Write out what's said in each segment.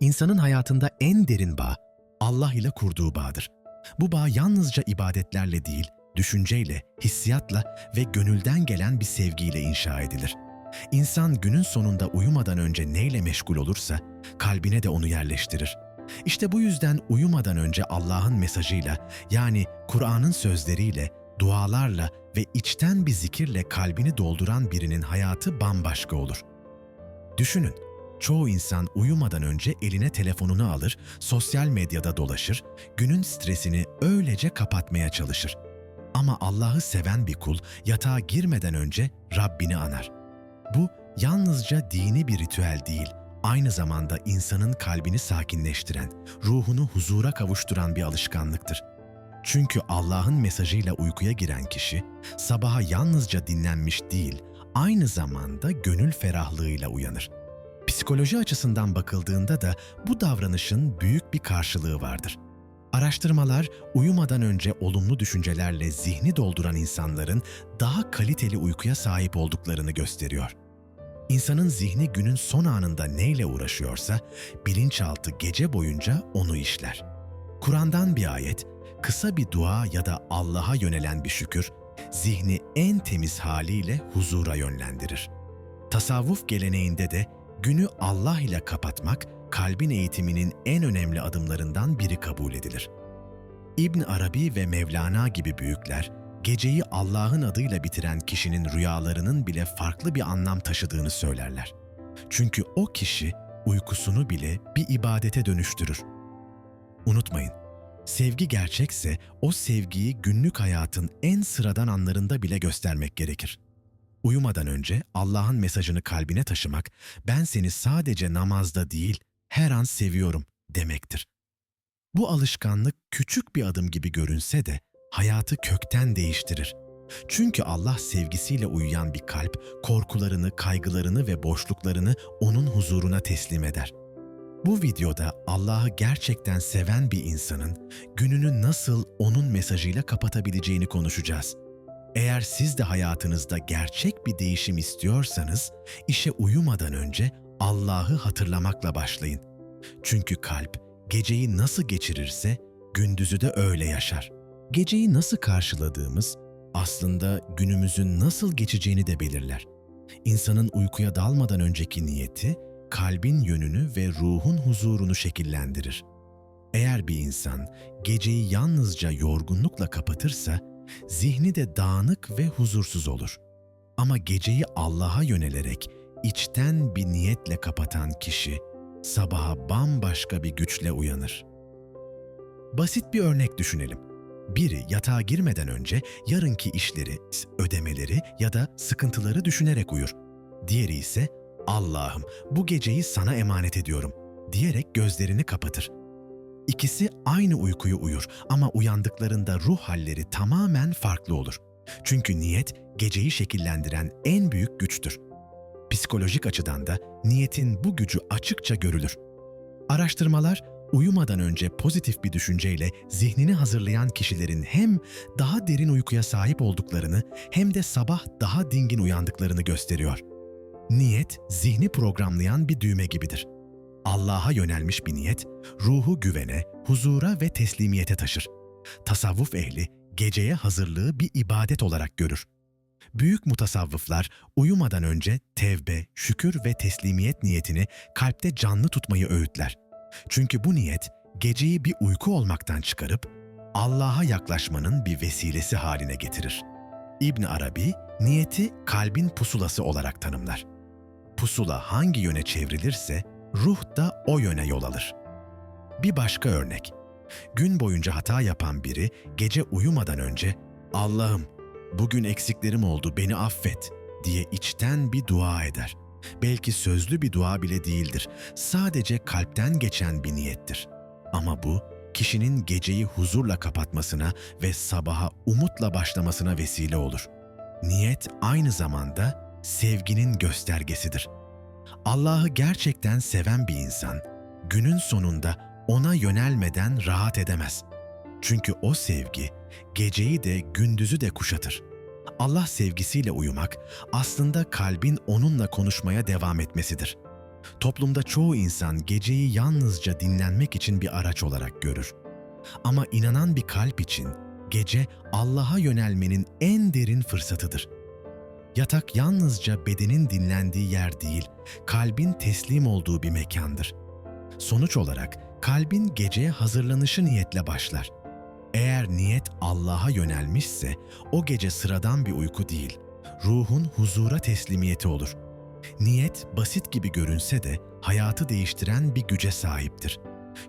İnsanın hayatında en derin bağ Allah ile kurduğu bağdır. Bu bağ yalnızca ibadetlerle değil, düşünceyle, hissiyatla ve gönülden gelen bir sevgiyle inşa edilir. İnsan günün sonunda uyumadan önce neyle meşgul olursa kalbine de onu yerleştirir. İşte bu yüzden uyumadan önce Allah'ın mesajıyla yani Kur'an'ın sözleriyle, dualarla ve içten bir zikirle kalbini dolduran birinin hayatı bambaşka olur. Düşünün, çoğu insan uyumadan önce eline telefonunu alır, sosyal medyada dolaşır, günün stresini öylece kapatmaya çalışır. Ama Allah'ı seven bir kul yatağa girmeden önce Rabbini anar. Bu yalnızca dini bir ritüel değil, aynı zamanda insanın kalbini sakinleştiren, ruhunu huzura kavuşturan bir alışkanlıktır. Çünkü Allah'ın mesajıyla uykuya giren kişi, sabaha yalnızca dinlenmiş değil, aynı zamanda gönül ferahlığıyla uyanır. Psikoloji açısından bakıldığında da bu davranışın büyük bir karşılığı vardır. Araştırmalar uyumadan önce olumlu düşüncelerle zihni dolduran insanların daha kaliteli uykuya sahip olduklarını gösteriyor. İnsanın zihni günün son anında neyle uğraşıyorsa bilinçaltı gece boyunca onu işler. Kur'an'dan bir ayet, kısa bir dua ya da Allah'a yönelen bir şükür zihni en temiz haliyle huzura yönlendirir. Tasavvuf geleneğinde de günü Allah ile kapatmak kalbin eğitiminin en önemli adımlarından biri kabul edilir. İbn Arabi ve Mevlana gibi büyükler geceyi Allah'ın adıyla bitiren kişinin rüyalarının bile farklı bir anlam taşıdığını söylerler. Çünkü o kişi uykusunu bile bir ibadete dönüştürür. Unutmayın, sevgi gerçekse o sevgiyi günlük hayatın en sıradan anlarında bile göstermek gerekir. Uyumadan önce Allah'ın mesajını kalbine taşımak, ben seni sadece namazda değil, her an seviyorum demektir. Bu alışkanlık küçük bir adım gibi görünse de hayatı kökten değiştirir. Çünkü Allah sevgisiyle uyuyan bir kalp korkularını, kaygılarını ve boşluklarını onun huzuruna teslim eder. Bu videoda Allah'ı gerçekten seven bir insanın gününü nasıl onun mesajıyla kapatabileceğini konuşacağız. Eğer siz de hayatınızda gerçek bir değişim istiyorsanız, işe uyumadan önce Allah'ı hatırlamakla başlayın. Çünkü kalp geceyi nasıl geçirirse gündüzü de öyle yaşar. Geceyi nasıl karşıladığımız aslında günümüzün nasıl geçeceğini de belirler. İnsanın uykuya dalmadan önceki niyeti kalbin yönünü ve ruhun huzurunu şekillendirir. Eğer bir insan geceyi yalnızca yorgunlukla kapatırsa zihni de dağınık ve huzursuz olur. Ama geceyi Allah'a yönelerek içten bir niyetle kapatan kişi sabaha bambaşka bir güçle uyanır. Basit bir örnek düşünelim. Biri yatağa girmeden önce yarınki işleri, ödemeleri ya da sıkıntıları düşünerek uyur. Diğeri ise Allah'ım bu geceyi sana emanet ediyorum diyerek gözlerini kapatır. İkisi aynı uykuyu uyur ama uyandıklarında ruh halleri tamamen farklı olur. Çünkü niyet geceyi şekillendiren en büyük güçtür. Psikolojik açıdan da niyetin bu gücü açıkça görülür. Araştırmalar uyumadan önce pozitif bir düşünceyle zihnini hazırlayan kişilerin hem daha derin uykuya sahip olduklarını hem de sabah daha dingin uyandıklarını gösteriyor. Niyet, zihni programlayan bir düğme gibidir. Allah'a yönelmiş bir niyet, ruhu güvene, huzura ve teslimiyete taşır. Tasavvuf ehli, geceye hazırlığı bir ibadet olarak görür. Büyük mutasavvıflar uyumadan önce tevbe, şükür ve teslimiyet niyetini kalpte canlı tutmayı öğütler. Çünkü bu niyet geceyi bir uyku olmaktan çıkarıp Allah'a yaklaşmanın bir vesilesi haline getirir. İbn Arabi niyeti kalbin pusulası olarak tanımlar. Pusula hangi yöne çevrilirse ruh da o yöne yol alır. Bir başka örnek. Gün boyunca hata yapan biri gece uyumadan önce Allah'ım bugün eksiklerim oldu beni affet diye içten bir dua eder. Belki sözlü bir dua bile değildir. Sadece kalpten geçen bir niyettir. Ama bu kişinin geceyi huzurla kapatmasına ve sabaha umutla başlamasına vesile olur. Niyet aynı zamanda sevginin göstergesidir. Allah'ı gerçekten seven bir insan günün sonunda ona yönelmeden rahat edemez. Çünkü o sevgi geceyi de gündüzü de kuşatır. Allah sevgisiyle uyumak aslında kalbin onunla konuşmaya devam etmesidir. Toplumda çoğu insan geceyi yalnızca dinlenmek için bir araç olarak görür. Ama inanan bir kalp için gece Allah'a yönelmenin en derin fırsatıdır. Yatak yalnızca bedenin dinlendiği yer değil, kalbin teslim olduğu bir mekandır. Sonuç olarak kalbin geceye hazırlanışı niyetle başlar. Eğer niyet Allah'a yönelmişse o gece sıradan bir uyku değil, ruhun huzura teslimiyeti olur. Niyet basit gibi görünse de hayatı değiştiren bir güce sahiptir.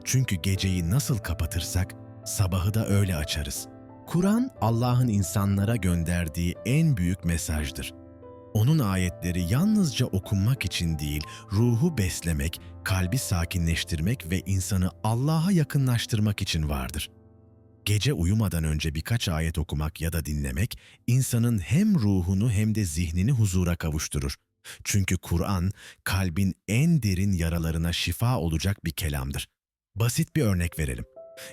Çünkü geceyi nasıl kapatırsak sabahı da öyle açarız. Kur'an Allah'ın insanlara gönderdiği en büyük mesajdır. Onun ayetleri yalnızca okunmak için değil, ruhu beslemek, kalbi sakinleştirmek ve insanı Allah'a yakınlaştırmak için vardır. Gece uyumadan önce birkaç ayet okumak ya da dinlemek, insanın hem ruhunu hem de zihnini huzura kavuşturur. Çünkü Kur'an, kalbin en derin yaralarına şifa olacak bir kelamdır. Basit bir örnek verelim.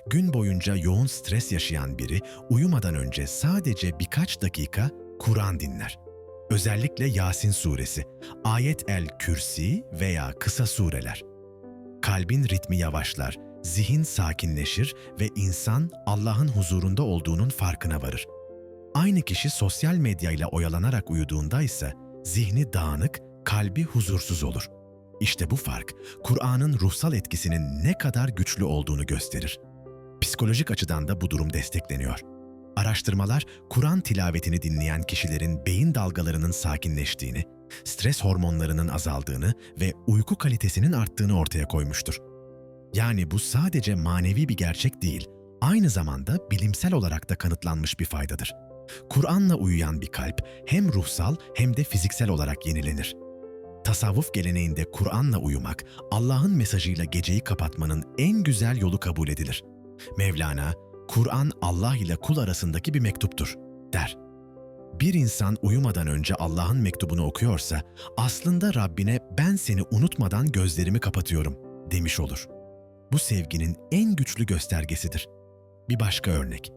Gün boyunca yoğun stres yaşayan biri uyumadan önce sadece birkaç dakika Kur'an dinler. Özellikle Yasin suresi, Ayet el Kürsi veya kısa sureler. Kalbin ritmi yavaşlar, zihin sakinleşir ve insan Allah'ın huzurunda olduğunun farkına varır. Aynı kişi sosyal medyayla oyalanarak uyuduğunda ise zihni dağınık, kalbi huzursuz olur. İşte bu fark, Kur'an'ın ruhsal etkisinin ne kadar güçlü olduğunu gösterir. Psikolojik açıdan da bu durum destekleniyor. Araştırmalar, Kur'an tilavetini dinleyen kişilerin beyin dalgalarının sakinleştiğini, stres hormonlarının azaldığını ve uyku kalitesinin arttığını ortaya koymuştur. Yani bu sadece manevi bir gerçek değil, aynı zamanda bilimsel olarak da kanıtlanmış bir faydadır. Kur'an'la uyuyan bir kalp hem ruhsal hem de fiziksel olarak yenilenir. Tasavvuf geleneğinde Kur'an'la uyumak, Allah'ın mesajıyla geceyi kapatmanın en güzel yolu kabul edilir. Mevlana, Kur'an Allah ile kul arasındaki bir mektuptur, der. Bir insan uyumadan önce Allah'ın mektubunu okuyorsa, aslında Rabbine ben seni unutmadan gözlerimi kapatıyorum demiş olur. Bu sevginin en güçlü göstergesidir. Bir başka örnek.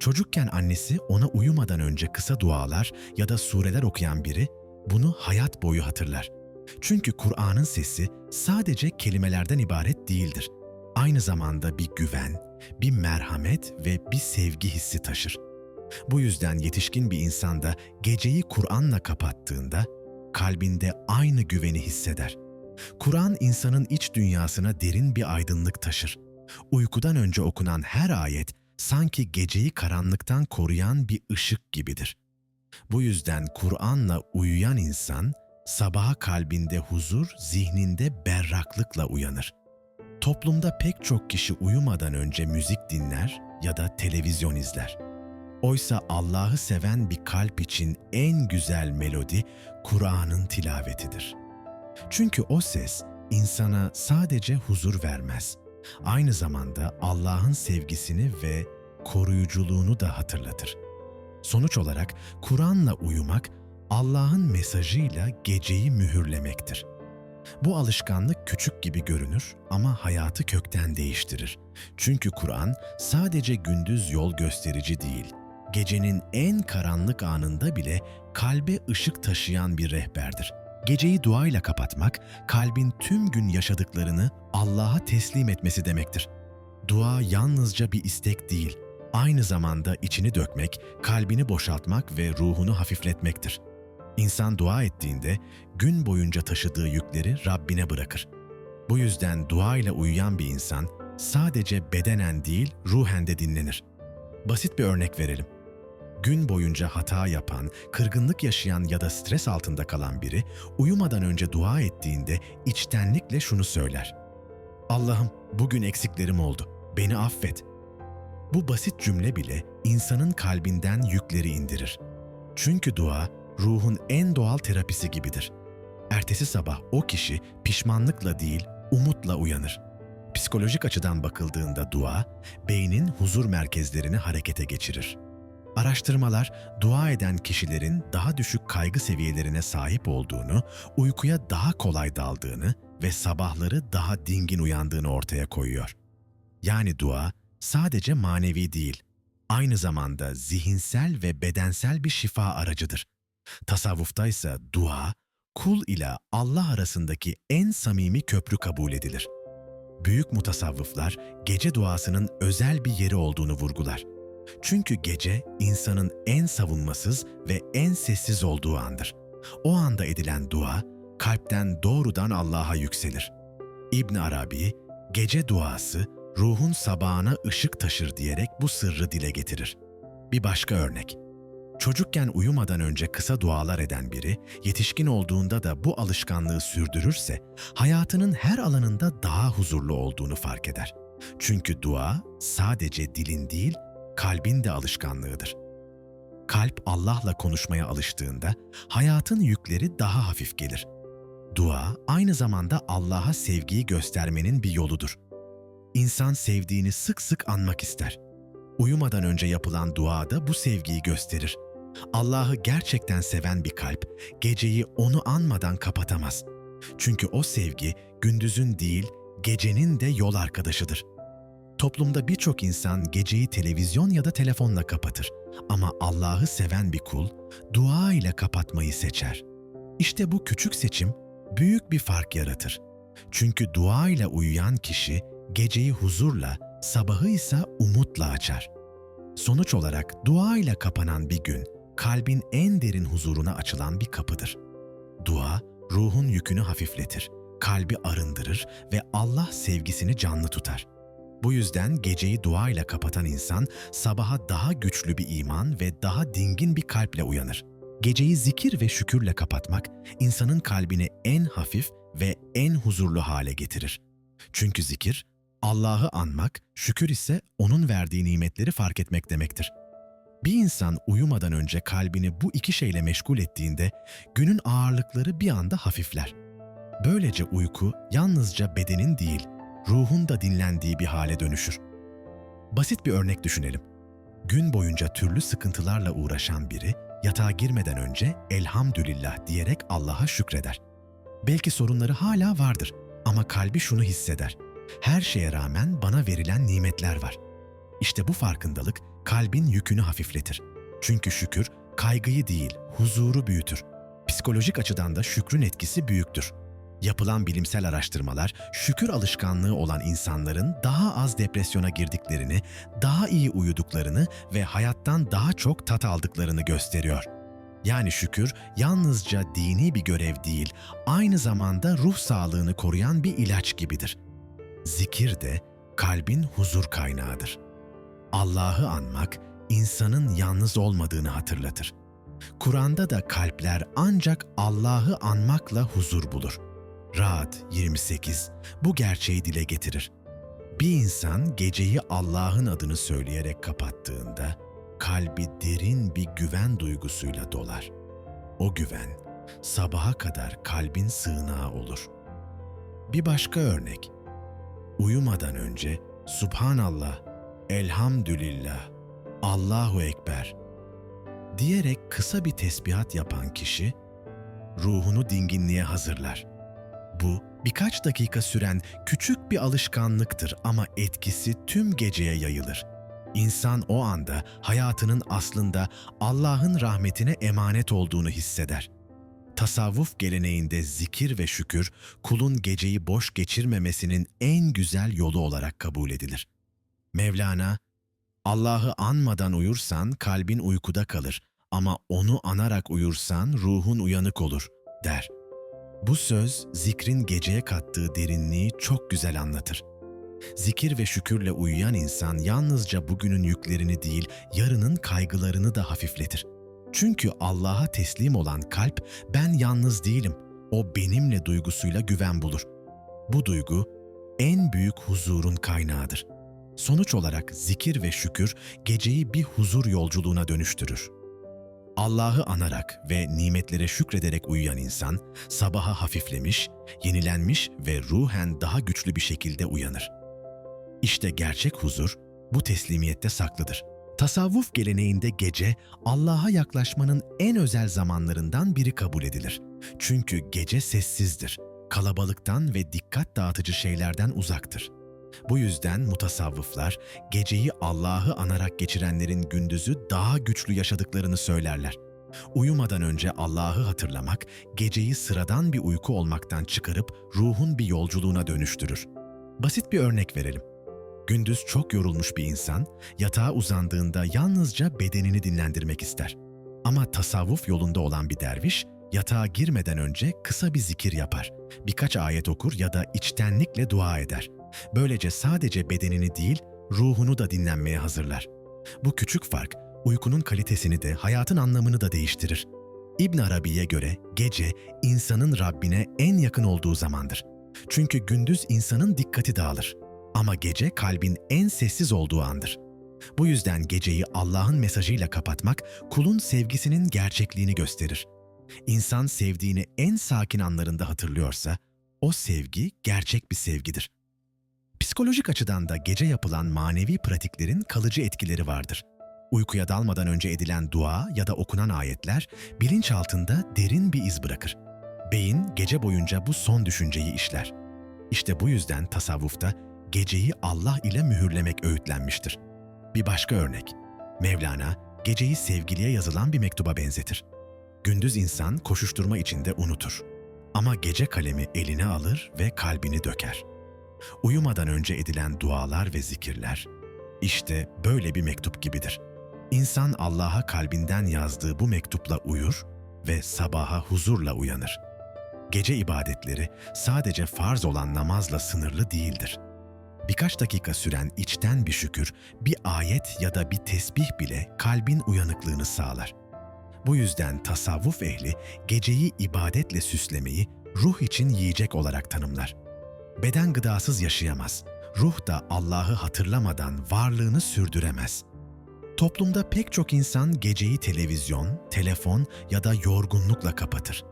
Çocukken annesi ona uyumadan önce kısa dualar ya da sureler okuyan biri bunu hayat boyu hatırlar. Çünkü Kur'an'ın sesi sadece kelimelerden ibaret değildir. Aynı zamanda bir güven, bir merhamet ve bir sevgi hissi taşır. Bu yüzden yetişkin bir insan da geceyi Kur'an'la kapattığında kalbinde aynı güveni hisseder. Kur'an insanın iç dünyasına derin bir aydınlık taşır. Uykudan önce okunan her ayet sanki geceyi karanlıktan koruyan bir ışık gibidir. Bu yüzden Kur'an'la uyuyan insan sabaha kalbinde huzur, zihninde berraklıkla uyanır. Toplumda pek çok kişi uyumadan önce müzik dinler ya da televizyon izler. Oysa Allah'ı seven bir kalp için en güzel melodi Kur'an'ın tilavetidir. Çünkü o ses insana sadece huzur vermez. Aynı zamanda Allah'ın sevgisini ve koruyuculuğunu da hatırlatır. Sonuç olarak Kur'an'la uyumak Allah'ın mesajıyla geceyi mühürlemektir. Bu alışkanlık küçük gibi görünür ama hayatı kökten değiştirir. Çünkü Kur'an sadece gündüz yol gösterici değil, gecenin en karanlık anında bile kalbe ışık taşıyan bir rehberdir. Geceyi duayla kapatmak, kalbin tüm gün yaşadıklarını Allah'a teslim etmesi demektir. Dua yalnızca bir istek değil, aynı zamanda içini dökmek, kalbini boşaltmak ve ruhunu hafifletmektir. İnsan dua ettiğinde gün boyunca taşıdığı yükleri Rabbine bırakır. Bu yüzden dua ile uyuyan bir insan sadece bedenen değil ruhen de dinlenir. Basit bir örnek verelim. Gün boyunca hata yapan, kırgınlık yaşayan ya da stres altında kalan biri uyumadan önce dua ettiğinde içtenlikle şunu söyler. Allah'ım bugün eksiklerim oldu. Beni affet. Bu basit cümle bile insanın kalbinden yükleri indirir. Çünkü dua ruhun en doğal terapisi gibidir. Ertesi sabah o kişi pişmanlıkla değil, umutla uyanır. Psikolojik açıdan bakıldığında dua, beynin huzur merkezlerini harekete geçirir. Araştırmalar, dua eden kişilerin daha düşük kaygı seviyelerine sahip olduğunu, uykuya daha kolay daldığını ve sabahları daha dingin uyandığını ortaya koyuyor. Yani dua sadece manevi değil, aynı zamanda zihinsel ve bedensel bir şifa aracıdır. Tasavvufta ise dua, kul ile Allah arasındaki en samimi köprü kabul edilir. Büyük mutasavvıflar gece duasının özel bir yeri olduğunu vurgular. Çünkü gece insanın en savunmasız ve en sessiz olduğu andır. O anda edilen dua kalpten doğrudan Allah'a yükselir. İbn Arabi, gece duası ruhun sabahına ışık taşır diyerek bu sırrı dile getirir. Bir başka örnek. Çocukken uyumadan önce kısa dualar eden biri, yetişkin olduğunda da bu alışkanlığı sürdürürse, hayatının her alanında daha huzurlu olduğunu fark eder. Çünkü dua sadece dilin değil, kalbin de alışkanlığıdır. Kalp Allah'la konuşmaya alıştığında hayatın yükleri daha hafif gelir. Dua aynı zamanda Allah'a sevgiyi göstermenin bir yoludur. İnsan sevdiğini sık sık anmak ister. Uyumadan önce yapılan dua da bu sevgiyi gösterir. Allah'ı gerçekten seven bir kalp geceyi onu anmadan kapatamaz. Çünkü o sevgi gündüzün değil, gecenin de yol arkadaşıdır. Toplumda birçok insan geceyi televizyon ya da telefonla kapatır ama Allah'ı seven bir kul dua ile kapatmayı seçer. İşte bu küçük seçim büyük bir fark yaratır. Çünkü dua ile uyuyan kişi geceyi huzurla, sabahı ise umutla açar. Sonuç olarak dua ile kapanan bir gün kalbin en derin huzuruna açılan bir kapıdır. Dua ruhun yükünü hafifletir, kalbi arındırır ve Allah sevgisini canlı tutar. Bu yüzden geceyi dua ile kapatan insan sabaha daha güçlü bir iman ve daha dingin bir kalple uyanır. Geceyi zikir ve şükürle kapatmak insanın kalbini en hafif ve en huzurlu hale getirir. Çünkü zikir Allah'ı anmak, şükür ise onun verdiği nimetleri fark etmek demektir. Bir insan uyumadan önce kalbini bu iki şeyle meşgul ettiğinde günün ağırlıkları bir anda hafifler. Böylece uyku yalnızca bedenin değil, ruhun da dinlendiği bir hale dönüşür. Basit bir örnek düşünelim. Gün boyunca türlü sıkıntılarla uğraşan biri yatağa girmeden önce elhamdülillah diyerek Allah'a şükreder. Belki sorunları hala vardır ama kalbi şunu hisseder. Her şeye rağmen bana verilen nimetler var. İşte bu farkındalık kalbin yükünü hafifletir. Çünkü şükür kaygıyı değil, huzuru büyütür. Psikolojik açıdan da şükrün etkisi büyüktür. Yapılan bilimsel araştırmalar şükür alışkanlığı olan insanların daha az depresyona girdiklerini, daha iyi uyuduklarını ve hayattan daha çok tat aldıklarını gösteriyor. Yani şükür yalnızca dini bir görev değil, aynı zamanda ruh sağlığını koruyan bir ilaç gibidir. Zikir de kalbin huzur kaynağıdır. Allah'ı anmak insanın yalnız olmadığını hatırlatır. Kur'an'da da kalpler ancak Allah'ı anmakla huzur bulur. Ra'd 28 bu gerçeği dile getirir. Bir insan geceyi Allah'ın adını söyleyerek kapattığında kalbi derin bir güven duygusuyla dolar. O güven sabaha kadar kalbin sığınağı olur. Bir başka örnek. Uyumadan önce Subhanallah, Elhamdülillah, Allahu Ekber diyerek kısa bir tesbihat yapan kişi ruhunu dinginliğe hazırlar. Bu birkaç dakika süren küçük bir alışkanlıktır ama etkisi tüm geceye yayılır. İnsan o anda hayatının aslında Allah'ın rahmetine emanet olduğunu hisseder. Tasavvuf geleneğinde zikir ve şükür kulun geceyi boş geçirmemesinin en güzel yolu olarak kabul edilir. Mevlana, Allah'ı anmadan uyursan kalbin uykuda kalır ama onu anarak uyursan ruhun uyanık olur der. Bu söz zikrin geceye kattığı derinliği çok güzel anlatır. Zikir ve şükürle uyuyan insan yalnızca bugünün yüklerini değil, yarının kaygılarını da hafifletir. Çünkü Allah'a teslim olan kalp ben yalnız değilim, o benimle duygusuyla güven bulur. Bu duygu en büyük huzurun kaynağıdır. Sonuç olarak zikir ve şükür geceyi bir huzur yolculuğuna dönüştürür. Allah'ı anarak ve nimetlere şükrederek uyuyan insan sabaha hafiflemiş, yenilenmiş ve ruhen daha güçlü bir şekilde uyanır. İşte gerçek huzur bu teslimiyette saklıdır. Tasavvuf geleneğinde gece Allah'a yaklaşmanın en özel zamanlarından biri kabul edilir. Çünkü gece sessizdir, kalabalıktan ve dikkat dağıtıcı şeylerden uzaktır. Bu yüzden mutasavvıflar geceyi Allah'ı anarak geçirenlerin gündüzü daha güçlü yaşadıklarını söylerler. Uyumadan önce Allah'ı hatırlamak, geceyi sıradan bir uyku olmaktan çıkarıp ruhun bir yolculuğuna dönüştürür. Basit bir örnek verelim. Gündüz çok yorulmuş bir insan, yatağa uzandığında yalnızca bedenini dinlendirmek ister. Ama tasavvuf yolunda olan bir derviş, yatağa girmeden önce kısa bir zikir yapar. Birkaç ayet okur ya da içtenlikle dua eder. Böylece sadece bedenini değil, ruhunu da dinlenmeye hazırlar. Bu küçük fark, uykunun kalitesini de, hayatın anlamını da değiştirir. İbn Arabi'ye göre gece insanın Rabbine en yakın olduğu zamandır. Çünkü gündüz insanın dikkati dağılır. Ama gece kalbin en sessiz olduğu andır. Bu yüzden geceyi Allah'ın mesajıyla kapatmak kulun sevgisinin gerçekliğini gösterir. İnsan sevdiğini en sakin anlarında hatırlıyorsa, o sevgi gerçek bir sevgidir. Psikolojik açıdan da gece yapılan manevi pratiklerin kalıcı etkileri vardır. Uykuya dalmadan önce edilen dua ya da okunan ayetler bilinçaltında derin bir iz bırakır. Beyin gece boyunca bu son düşünceyi işler. İşte bu yüzden tasavvufta geceyi Allah ile mühürlemek öğütlenmiştir. Bir başka örnek. Mevlana geceyi sevgiliye yazılan bir mektuba benzetir. Gündüz insan koşuşturma içinde unutur. Ama gece kalemi eline alır ve kalbini döker. Uyumadan önce edilen dualar ve zikirler işte böyle bir mektup gibidir. İnsan Allah'a kalbinden yazdığı bu mektupla uyur ve sabaha huzurla uyanır. Gece ibadetleri sadece farz olan namazla sınırlı değildir. Birkaç dakika süren içten bir şükür, bir ayet ya da bir tesbih bile kalbin uyanıklığını sağlar. Bu yüzden tasavvuf ehli geceyi ibadetle süslemeyi ruh için yiyecek olarak tanımlar. Beden gıdasız yaşayamaz. Ruh da Allah'ı hatırlamadan varlığını sürdüremez. Toplumda pek çok insan geceyi televizyon, telefon ya da yorgunlukla kapatır.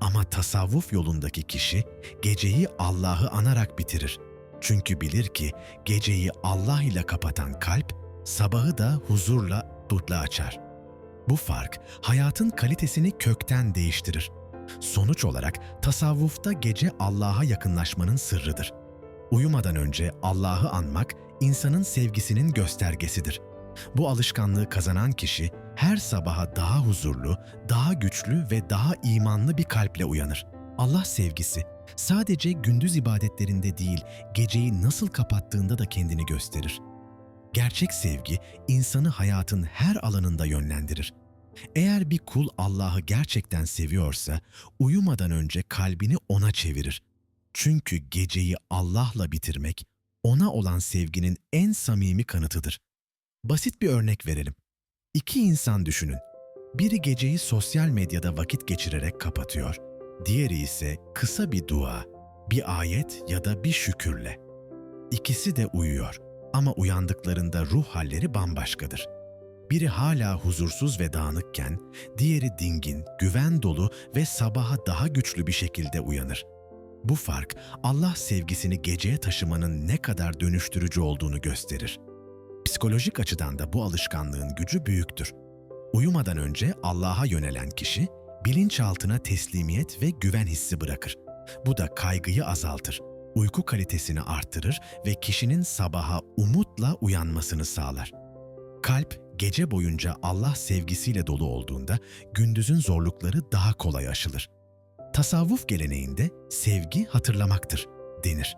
Ama tasavvuf yolundaki kişi geceyi Allah'ı anarak bitirir. Çünkü bilir ki geceyi Allah ile kapatan kalp sabahı da huzurla dutla açar. Bu fark hayatın kalitesini kökten değiştirir. Sonuç olarak tasavvufta gece Allah'a yakınlaşmanın sırrıdır. Uyumadan önce Allah'ı anmak insanın sevgisinin göstergesidir. Bu alışkanlığı kazanan kişi her sabaha daha huzurlu, daha güçlü ve daha imanlı bir kalple uyanır. Allah sevgisi sadece gündüz ibadetlerinde değil, geceyi nasıl kapattığında da kendini gösterir. Gerçek sevgi insanı hayatın her alanında yönlendirir. Eğer bir kul Allah'ı gerçekten seviyorsa uyumadan önce kalbini ona çevirir. Çünkü geceyi Allah'la bitirmek ona olan sevginin en samimi kanıtıdır. Basit bir örnek verelim. İki insan düşünün. Biri geceyi sosyal medyada vakit geçirerek kapatıyor. Diğeri ise kısa bir dua, bir ayet ya da bir şükürle. İkisi de uyuyor ama uyandıklarında ruh halleri bambaşkadır. Biri hala huzursuz ve dağınıkken, diğeri dingin, güven dolu ve sabaha daha güçlü bir şekilde uyanır. Bu fark Allah sevgisini geceye taşımanın ne kadar dönüştürücü olduğunu gösterir. Psikolojik açıdan da bu alışkanlığın gücü büyüktür. Uyumadan önce Allah'a yönelen kişi bilinçaltına teslimiyet ve güven hissi bırakır. Bu da kaygıyı azaltır, uyku kalitesini arttırır ve kişinin sabaha umutla uyanmasını sağlar. Kalp gece boyunca Allah sevgisiyle dolu olduğunda gündüzün zorlukları daha kolay aşılır. Tasavvuf geleneğinde sevgi hatırlamaktır denir.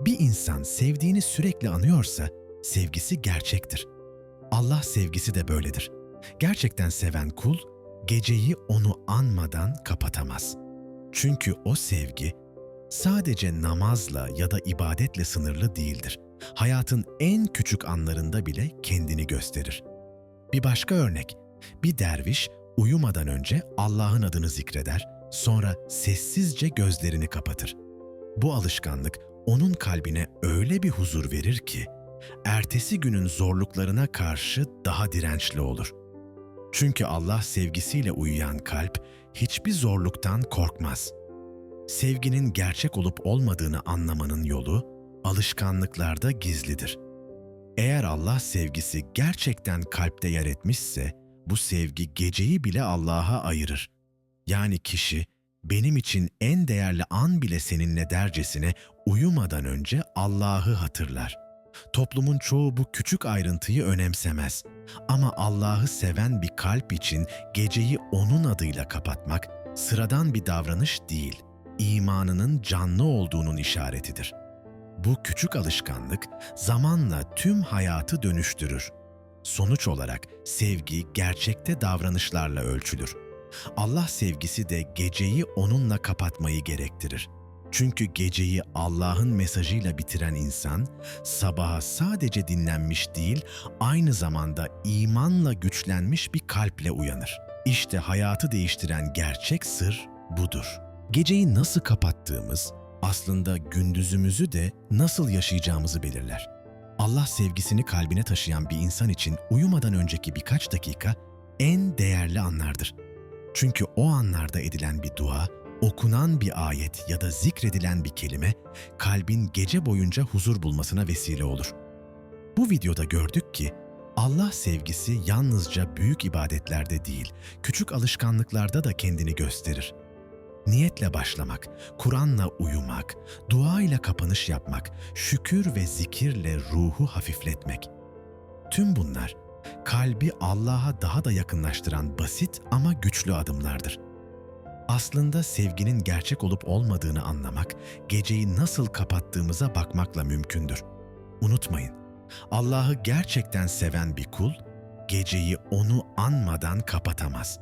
Bir insan sevdiğini sürekli anıyorsa sevgisi gerçektir. Allah sevgisi de böyledir. Gerçekten seven kul geceyi onu anmadan kapatamaz. Çünkü o sevgi sadece namazla ya da ibadetle sınırlı değildir. Hayatın en küçük anlarında bile kendini gösterir. Bir başka örnek, bir derviş uyumadan önce Allah'ın adını zikreder, sonra sessizce gözlerini kapatır. Bu alışkanlık onun kalbine öyle bir huzur verir ki, ertesi günün zorluklarına karşı daha dirençli olur. Çünkü Allah sevgisiyle uyuyan kalp hiçbir zorluktan korkmaz. Sevginin gerçek olup olmadığını anlamanın yolu alışkanlıklarda gizlidir. Eğer Allah sevgisi gerçekten kalpte yer etmişse, bu sevgi geceyi bile Allah'a ayırır. Yani kişi, benim için en değerli an bile seninle dercesine uyumadan önce Allah'ı hatırlar. Toplumun çoğu bu küçük ayrıntıyı önemsemez. Ama Allah'ı seven bir kalp için geceyi onun adıyla kapatmak sıradan bir davranış değil, imanının canlı olduğunun işaretidir. Bu küçük alışkanlık zamanla tüm hayatı dönüştürür. Sonuç olarak sevgi gerçekte davranışlarla ölçülür. Allah sevgisi de geceyi onunla kapatmayı gerektirir. Çünkü geceyi Allah'ın mesajıyla bitiren insan, sabaha sadece dinlenmiş değil, aynı zamanda imanla güçlenmiş bir kalple uyanır. İşte hayatı değiştiren gerçek sır budur. Geceyi nasıl kapattığımız, aslında gündüzümüzü de nasıl yaşayacağımızı belirler. Allah sevgisini kalbine taşıyan bir insan için uyumadan önceki birkaç dakika en değerli anlardır. Çünkü o anlarda edilen bir dua, okunan bir ayet ya da zikredilen bir kelime kalbin gece boyunca huzur bulmasına vesile olur. Bu videoda gördük ki Allah sevgisi yalnızca büyük ibadetlerde değil, küçük alışkanlıklarda da kendini gösterir. Niyetle başlamak, Kur'an'la uyumak, dua ile kapanış yapmak, şükür ve zikirle ruhu hafifletmek. Tüm bunlar kalbi Allah'a daha da yakınlaştıran basit ama güçlü adımlardır. Aslında sevginin gerçek olup olmadığını anlamak, geceyi nasıl kapattığımıza bakmakla mümkündür. Unutmayın, Allah'ı gerçekten seven bir kul, geceyi onu anmadan kapatamaz.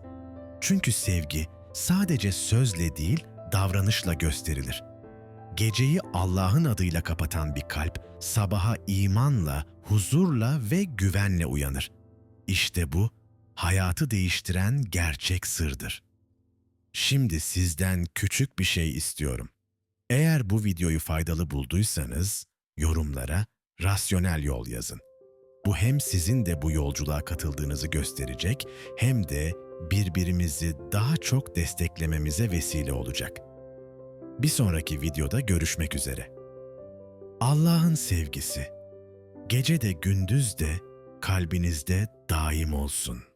Çünkü sevgi sadece sözle değil, davranışla gösterilir. Geceyi Allah'ın adıyla kapatan bir kalp, sabaha imanla, huzurla ve güvenle uyanır. İşte bu, hayatı değiştiren gerçek sırdır. Şimdi sizden küçük bir şey istiyorum. Eğer bu videoyu faydalı bulduysanız, yorumlara rasyonel yol yazın. Bu hem sizin de bu yolculuğa katıldığınızı gösterecek hem de birbirimizi daha çok desteklememize vesile olacak. Bir sonraki videoda görüşmek üzere. Allah'ın sevgisi, gece de gündüz de kalbinizde daim olsun.